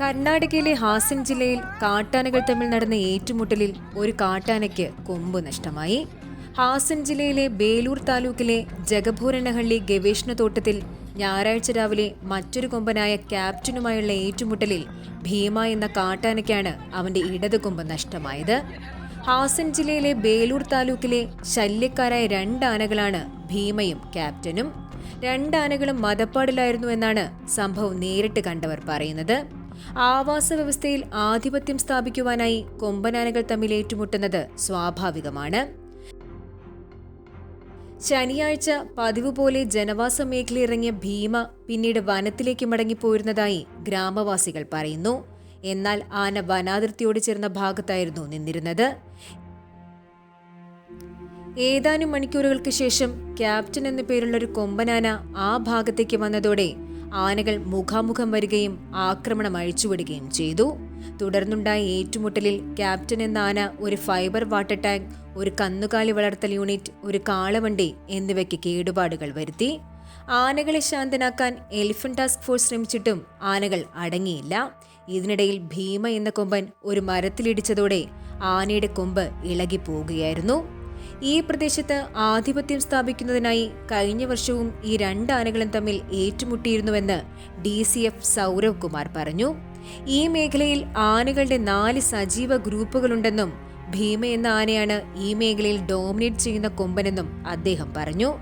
കർണാടകയിലെ ഹാസൻ ജില്ലയിൽ കാട്ടാനകൾ തമ്മിൽ നടന്ന ഏറ്റുമുട്ടലിൽ ഒരു കാട്ടാനയ്ക്ക് കൊമ്പ് നഷ്ടമായി. ഹാസൻ ജില്ലയിലെ ബേലൂർ താലൂക്കിലെ ജഗഭൂരണഹള്ളി ഗവേഷണ തോട്ടത്തിൽ ഞായറാഴ്ച രാവിലെ മറ്റൊരു കൊമ്പനായ ക്യാപ്റ്റനുമായുള്ള ഏറ്റുമുട്ടലിൽ ഭീമ എന്ന കാട്ടാനയ്ക്കാണ് അവന്റെ ഇടത് കൊമ്പ് നഷ്ടമായത്. ഹാസൻ ജില്ലയിലെ ബേലൂർ താലൂക്കിലെ ശല്യക്കാരായ രണ്ട് ആനകളാണ് ഭീമയും ക്യാപ്റ്റനും. രണ്ട് ആനകളും മതപ്പാടിലായിരുന്നു എന്നാണ് സംഭവം നേരിട്ട് കണ്ടവർ പറയുന്നത്. ആവാസ വ്യവസ്ഥയിൽ ആധിപത്യം സ്ഥാപിക്കുവാനായി കൊമ്പനാനകൾ തമ്മിൽ ഏറ്റുമുട്ടുന്നത് സ്വാഭാവികമാണ്. ശനിയാഴ്ച പതിവ് പോലെ ജനവാസ മേഖലയിറങ്ങിയ ഭീമ പിന്നീട് വനത്തിലേക്ക് മടങ്ങിപ്പോയിരുന്നതായി ഗ്രാമവാസികൾ പറയുന്നു. എന്നാൽ ആന വനാതിർത്തിയോട് ചേർന്ന ഭാഗത്തായിരുന്നു നിന്നിരുന്നത്. ഏതാനും മണിക്കൂറുകൾക്ക് ശേഷം ക്യാപ്റ്റൻ എന്നു പേരുള്ള ഒരു കൊമ്പനാന ആ ഭാഗത്തേക്ക് വന്നതോടെ ആനകൾ മുഖാമുഖം വരികയും ആക്രമണം അഴിച്ചുവിടുകയും ചെയ്തു. തുടർന്നുണ്ടായ ഏറ്റുമുട്ടലിൽ ക്യാപ്റ്റൻ എന്ന ആന ഒരു ഫൈബർ വാട്ടർ ടാങ്ക് ഒരു കന്നുകാലി വളർത്തൽ യൂണിറ്റ് ഒരു കാളവണ്ടി എന്നിവയ്ക്ക് കേടുപാടുകൾ വരുത്തി. ആനകളെ ശാന്തനാക്കാൻ എലിഫന്റ് ടാസ്ക് ഫോഴ്സ് ശ്രമിച്ചിട്ടും ആനകൾ അടങ്ങിയില്ല. ഇതിനിടയിൽ ഭീമ എന്ന കൊമ്പൻ ഒരു മരത്തിലിടിച്ചതോടെ ആനയുടെ കൊമ്പ് ഇളകിപ്പോവുകയായിരുന്നു ഈ പ്രദേശത്ത് ആധിപത്യം സ്ഥാപിക്കുന്നതിനായി കഴിഞ്ഞ വർഷവും ഈ രണ്ട് ആനകളും തമ്മിൽ ഏറ്റുമുട്ടിയിരുന്നുവെന്ന് D C F Saurav Kumar പറഞ്ഞു. ഈ മേഖലയിൽ ആനകളുടെ നാല് സജീവ ഗ്രൂപ്പുകളുണ്ടെന്നും ഭീമ എന്ന ആനയാണ് ഈ മേഖലയിൽ ഡോമിനേറ്റ് ചെയ്യുന്ന കൊമ്പനെന്നും അദ്ദേഹം പറഞ്ഞു.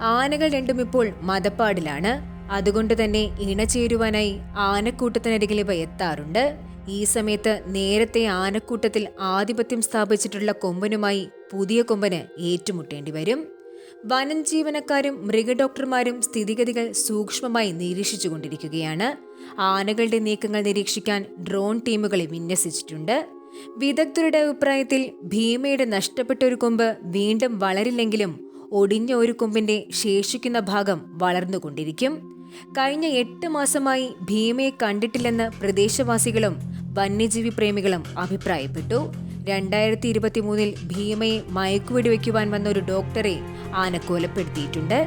ആനകൾ രണ്ടും ഇപ്പോൾ മതപ്പാടിലാണ്. അതുകൊണ്ട് തന്നെ ഇണചേരുവാനായി ആനക്കൂട്ടത്തിനരികിൽ ഇവ എത്താറുണ്ട്. ഈ സമയത്ത് നേരത്തെ ആനക്കൂട്ടത്തിൽ ആധിപത്യം സ്ഥാപിച്ചിട്ടുള്ള കൊമ്പനുമായി പുതിയ കൊമ്പന് ഏറ്റുമുട്ടേണ്ടി വരും. വനം ജീവനക്കാരും മൃഗഡോക്ടർമാരും സ്ഥിതിഗതികൾ സൂക്ഷ്മമായി നിരീക്ഷിച്ചുകൊണ്ടിരിക്കുകയാണ്. ആനകളുടെ നീക്കങ്ങൾ നിരീക്ഷിക്കാൻ ഡ്രോൺ ടീമുകളെ വിന്യസിച്ചിട്ടുണ്ട്. വിദഗ്ധരുടെ അഭിപ്രായത്തിൽ ഭീമയുടെ നഷ്ടപ്പെട്ട ഒരു കൊമ്പ് വീണ്ടും വളരില്ലെങ്കിലും ഒടിഞ്ഞ ഒരു കൊമ്പിന്റെ ശേഷിക്കുന്ന ഭാഗം വളർന്നുകൊണ്ടിരിക്കും. കഴിഞ്ഞ എട്ട് മാസമായി ഭീമയെ കണ്ടിട്ടില്ലെന്ന് പ്രദേശവാസികളും വന്യജീവി പ്രേമികളും അഭിപ്രായപ്പെട്ടു. രണ്ടായിരത്തി ഇരുപത്തി മൂന്നിൽ ഭീമയെ മയക്കുവെടി വയ്ക്കുവാൻ വന്ന ഒരു ഡോക്ടറെ ആന കൊലപ്പെടുത്തിയിട്ടുണ്ട്